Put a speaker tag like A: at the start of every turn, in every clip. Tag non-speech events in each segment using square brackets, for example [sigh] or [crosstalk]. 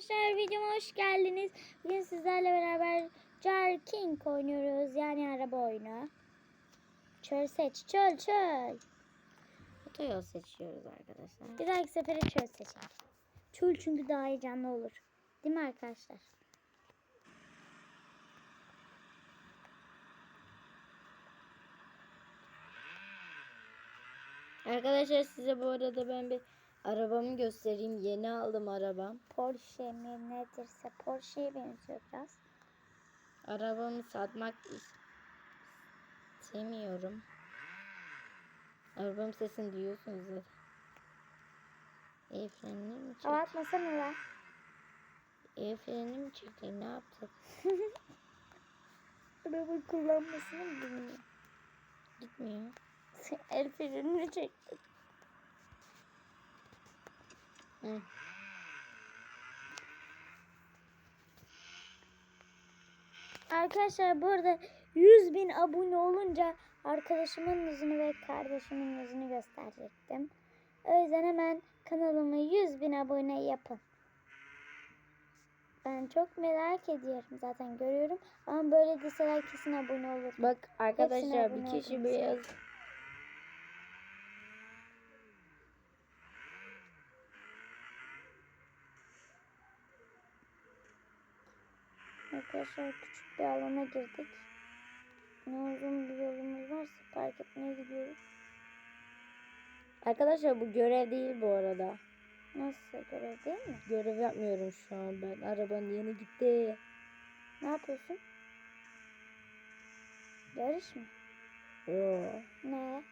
A: Arkadaşlar videoma hoş geldiniz. Bugün sizlerle beraber Jar King oynuyoruz. Yani araba oyunu. Çöl seç. Çöl çöl.
B: Otoyol seçiyoruz arkadaşlar.
A: Bir dahaki sefere çöl seçelim. Çöl çünkü daha heyecanlı olur. Değil mi arkadaşlar?
B: Arkadaşlar size bu arada ben bir arabamı göstereyim. Yeni aldım arabam.
A: Porsche mi nedirse Porsche'ye benziyor biraz.
B: Arabamı satmak istemiyorum. Arabamın sesini duyuyorsunuz zaten. El frenini mi çekti?
A: Hava atmasana lan.
B: El frenini mi çekti? Ne yaptık? [laughs]
A: Arabayı kullanmasını mı bilmiyor.
B: Gitmiyor. [laughs]
A: El frenini çektim.
B: Hı.
A: Arkadaşlar bu arada 100 bin abone olunca arkadaşımın yüzünü ve kardeşimin yüzünü gösterecektim. O yüzden hemen kanalıma 100 bin abone yapın. Ben çok merak ediyorum zaten görüyorum. Ama böyle deseler kesin abone olur.
B: Bak arkadaşlar bir kişi
A: oldum.
B: beyaz.
A: Arkadaşlar küçük bir alana girdik. Ne uzun bir yolumuz varsa park etmeye gidiyoruz.
B: Arkadaşlar bu görev değil bu arada.
A: Nasıl görev değil mi?
B: Görev yapmıyorum şu an ben. Arabanın yeni gitti.
A: Ne yapıyorsun? Yarış mı?
B: Yo.
A: Ne?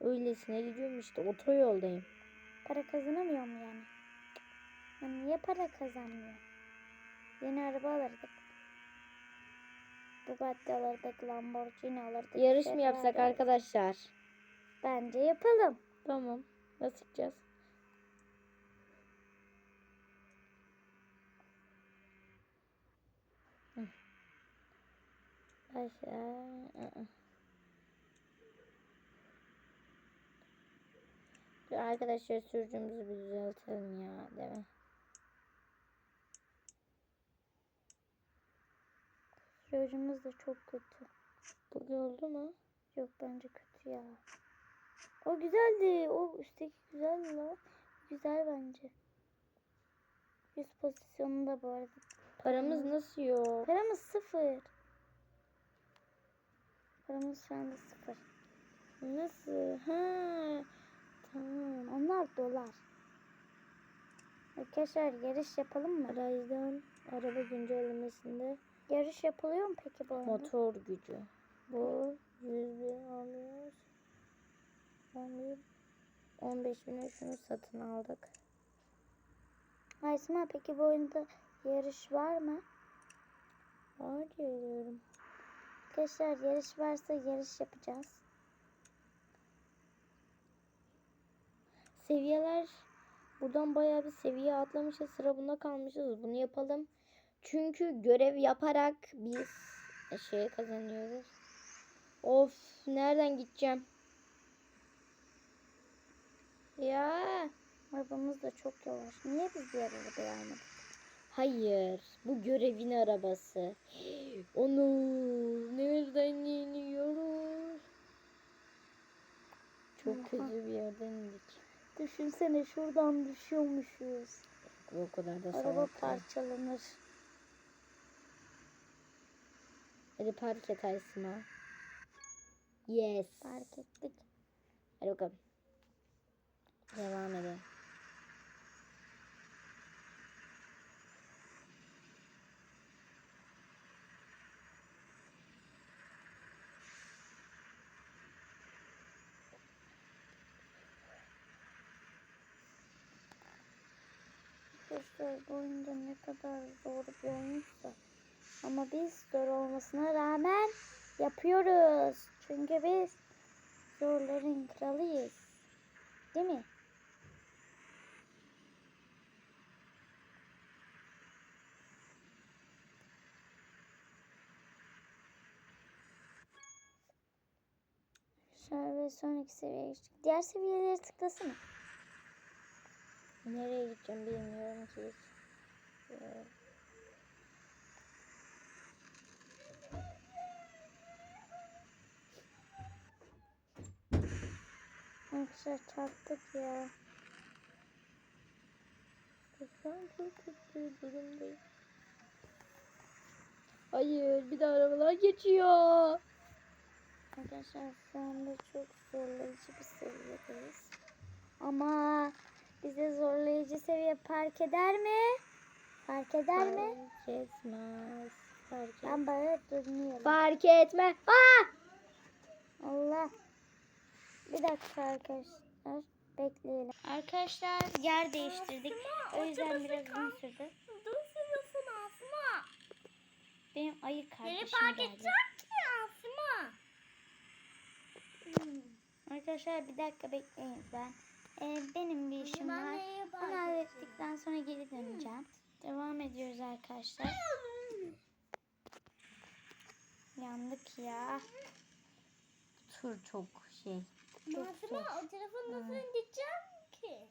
B: Öylesine gidiyorum işte otoyoldayım.
A: Para kazanamıyor mu yani? Ya niye para kazanmıyor? Yeni araba alırdık. Bugatti alırdık, Lamborghini alırdık.
B: Yarış mı yapsak
A: alırdık.
B: arkadaşlar?
A: Bence yapalım.
B: Tamam. Nasıl yapacağız? Dur Arkadaşlar sürücümüzü bir düzeltelim ya değil mi?
A: Sürücümüz de çok kötü.
B: Bugün oldu mu?
A: Yok bence kötü ya. O güzeldi. O üstteki güzeldi la. Güzel bence. Yüz pozisyonunda bu arada.
B: Paramız nasıl yok?
A: Paramız sıfır. Paramız şu anda sıfır.
B: Nasıl? Ha. Tamam.
A: Onlar dolar. Arkadaşlar yarış yapalım mı?
B: Araydan araba güncellemesinde
A: Yarış yapılıyor mu peki bu oyunda?
B: motor gücü. Bu 100 bin alıyoruz. 10 bin. 15 bine şunu satın aldık.
A: Aysma peki bu oyunda yarış var mı?
B: Var diyorum.
A: Arkadaşlar yarış varsa yarış yapacağız.
B: Seviyeler buradan bayağı bir seviye atlamışız. Sıra bunda kalmışız. Bunu yapalım. Çünkü görev yaparak biz şey kazanıyoruz. Of nereden gideceğim? Ya
A: Arabamız da çok yavaş. Niye biz diğer arabayı almadık?
B: hayır. Bu görevin arabası. Onu nereden iniyoruz? Çok
A: Oha.
B: kötü bir yerden indik.
A: Düşünsene şuradan düşüyormuşuz.
B: O kadar da
A: Araba
B: değil.
A: parçalanır.
B: Hadi park et Aysma. Yes.
A: Fark ettik.
B: Hadi bakalım. Devam edelim.
A: Arkadaşlar bu oyunda ne kadar zor bir oyunsa. Ama biz zor olmasına rağmen yapıyoruz. Çünkü biz zorların kralıyız. Değil mi? Arkadaşlar ve sonraki seviyeye geçtik. Diğer seviyeleri tıklasana.
B: Nereye gideceğim bilmiyorum ki. Ee,
A: Arkadaşlar çarptık ya.
B: An çok kötü durumdayım. Hayır bir de arabalar geçiyor.
A: Arkadaşlar şu anda çok zorlayıcı bir seviyedeyiz. Ama bize zorlayıcı seviye fark eder mi? Fark eder mi?
B: Fark etmez. Fark etmez.
A: Ben böyle durmuyorum.
B: Fark etme. Aa!
A: Allah. Bir dakika arkadaşlar. Bekleyelim. Arkadaşlar yer değiştirdik. O yüzden biraz uzun sürdü.
C: Dur sürüyorsun Asma.
A: Benim ayı kardeşim
C: Beni fark
A: geldi.
C: edecek ki Asma.
A: Arkadaşlar bir dakika bekleyin ben. Ee, benim bir işim
C: Ben
A: var. Onu hallettikten sonra geri döneceğim. Devam ediyoruz arkadaşlar. Yandık ya.
B: Tur çok şey.
A: Çok
C: Asma o telefonu nasıl indireceğim ki?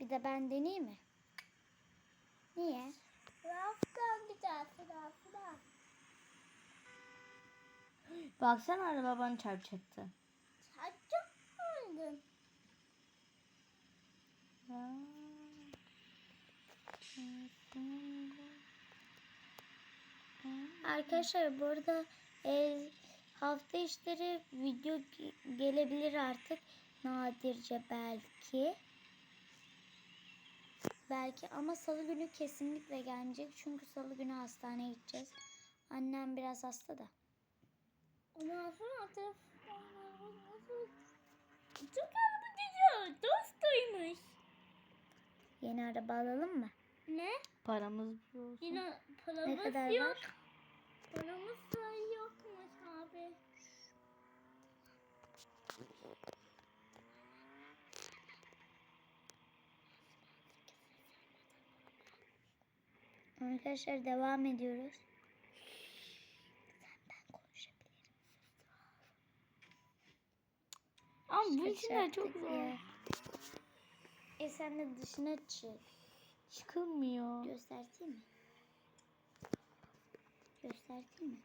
A: Bir de ben deneyeyim mi? Niye?
C: Raftan gidersin Asma.
B: Baksana araba bana çarpacaktı.
C: Çok öldün.
A: Arkadaşlar bu arada e, hafta işleri video ge- gelebilir artık. Nadirce belki. Belki ama salı günü kesinlikle gelecek. Çünkü salı günü hastaneye gideceğiz. Annem biraz hasta da.
C: Ama Asma o telefonu nasıl... Çok araba gidiyor. Dostuymuş.
A: Yeni araba alalım mı?
C: Ne?
B: Paramız olsun.
C: Yine
A: Ne
C: paramız
A: kadar
C: yok.
A: var?
C: Paramız da yokmuş abi.
A: Arkadaşlar devam ediyoruz. Ben konuşabilirim.
B: Ama bu
A: Kaç
B: içinde çok zor.
A: ya. E sen de dışına çık.
B: Çıkılmıyor.
A: Göstereyim mi? Göstereyim mi?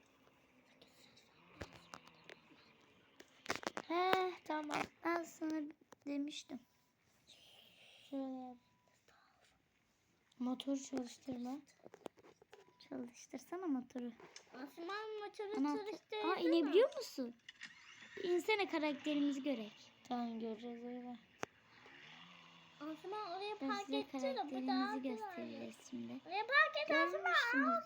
B: He tamam.
A: Ben sana demiştim.
B: Şöyle. Motor çalıştırma.
A: Çalıştırsana motoru.
C: Osman motoru
A: Ana,
C: çalıştırdın
A: aa inebiliyor musun? İnsene karakterimizi görek.
B: Tamam göreceğiz öyle.
C: Osman oraya
A: Ben
C: park edeceğim.
A: Karakterimizi göstereceğiz şimdi.
C: Oraya park et Osman.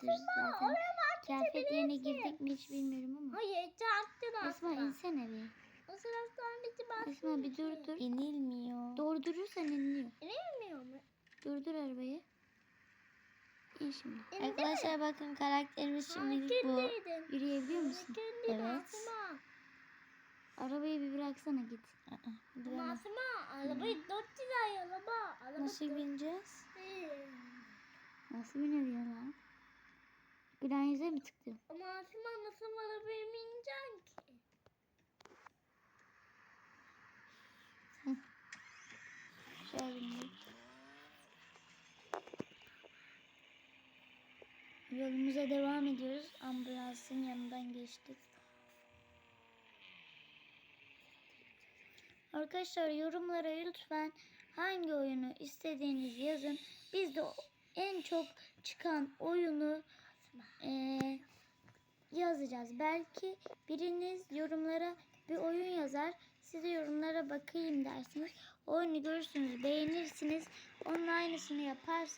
A: Zaten.
C: Oraya park
A: Kıyafet yerine girdik mi hiç bilmiyorum ama.
C: Hayır çarptın
A: Esma
C: Osman.
A: insene bir.
C: O taraftan bizi bak.
A: Esma bir dur dur.
B: İnilmiyor.
A: Doğru durursan iniliyor.
C: İnemiyor mu?
A: Durdur arabayı. İn şimdi.
C: İndi
B: Arkadaşlar bakın karakterimiz şimdilik bu.
A: Yürüyebiliyor musun?
B: Evet.
A: Arabayı bir bıraksana git.
C: Osman arabayı dört liraya araba. Araba
B: Nasıl
C: dört-
B: bineceğiz?
C: Hmm.
A: Nasıl biniliyor lan? Granyüze mi tıktın?
C: Ama Osman nasıl arabaya bineceksin ki?
A: Şöyle bindik. Yolumuza devam ediyoruz. Ambulansın yanından geçtik. Arkadaşlar yorumlara lütfen hangi oyunu istediğinizi yazın. Biz de en çok çıkan oyunu eee, yazacağız. Belki biriniz yorumlara bir oyun yazar. Siz de yorumlara bakayım dersiniz. Oyunu görürsünüz, beğenirsiniz. Onun aynısını yapar,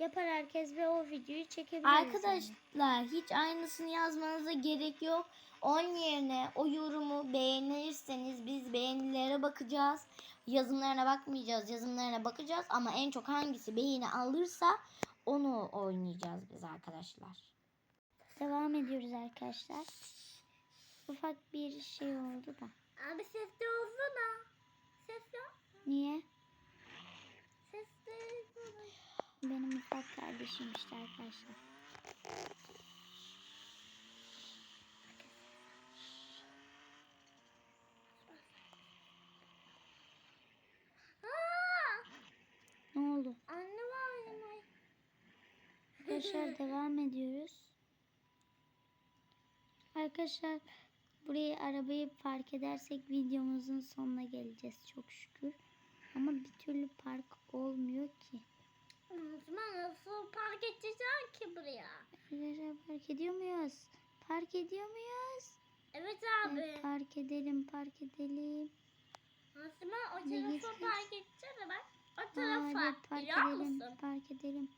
A: yapar herkes ve o videoyu çekebiliriz. yani.
B: Arkadaşlar hiç aynısını yazmanıza gerek yok. Onun yerine o yorumu beğenirseniz biz beğenilere bakacağız. Yazımlarına bakmayacağız. Yazımlarına bakacağız ama en çok hangisi beğeni alırsa onu oynayacağız biz arkadaşlar.
A: Devam ediyoruz arkadaşlar. Ufak bir şey oldu da.
C: Abi sesli olsana. Sesli.
A: Niye?
C: Sesli olsana.
A: Benim ufak kardeşim işte arkadaşlar. Ne oldu?
C: Anne
A: Arkadaşlar devam ediyoruz. Arkadaşlar buraya arabayı park edersek videomuzun sonuna geleceğiz çok şükür. Ama bir türlü park olmuyor ki.
C: Osman nasıl park edeceksin ki buraya?
A: Arkadaşlar park ediyor muyuz? Park ediyor muyuz?
C: Evet
A: Evet,
C: abi.
A: park edelim, park edelim.
C: Osman o tarafa park edeceğim bak. O
A: Aa,
C: tarafa.
A: evet, park
C: Biliyor
A: edelim,
C: musun?
A: park edelim.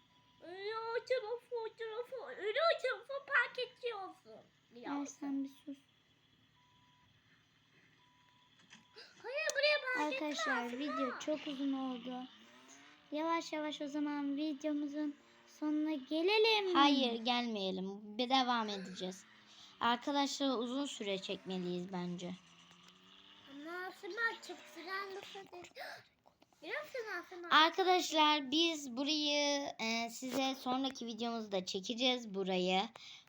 C: Öyle o tarafa o tarafa. Öyle o tarafa park ediyorsun. Biliyor musun?
A: sen bir sus.
C: Hayır buraya park
A: Arkadaşlar video çok uzun oldu. Yavaş yavaş o zaman videomuzun sonuna gelelim.
B: Hayır gelmeyelim. Bir devam edeceğiz. Arkadaşlar uzun süre çekmeliyiz bence.
C: Ama çok?
B: Arkadaşlar biz burayı e, size sonraki videomuzda çekeceğiz burayı.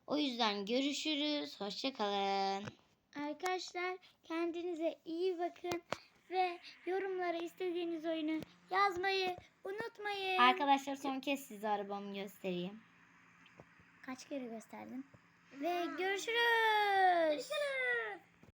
B: O yüzden görüşürüz. Hoşçakalın.
A: Arkadaşlar kendinize iyi bakın ve yorumlara istediğiniz oyunu yazmayı unutmayın.
B: Arkadaşlar son kez size arabamı göstereyim.
A: Kaç kere gösterdim? Ve görüşürüz.
C: Görüşürüz.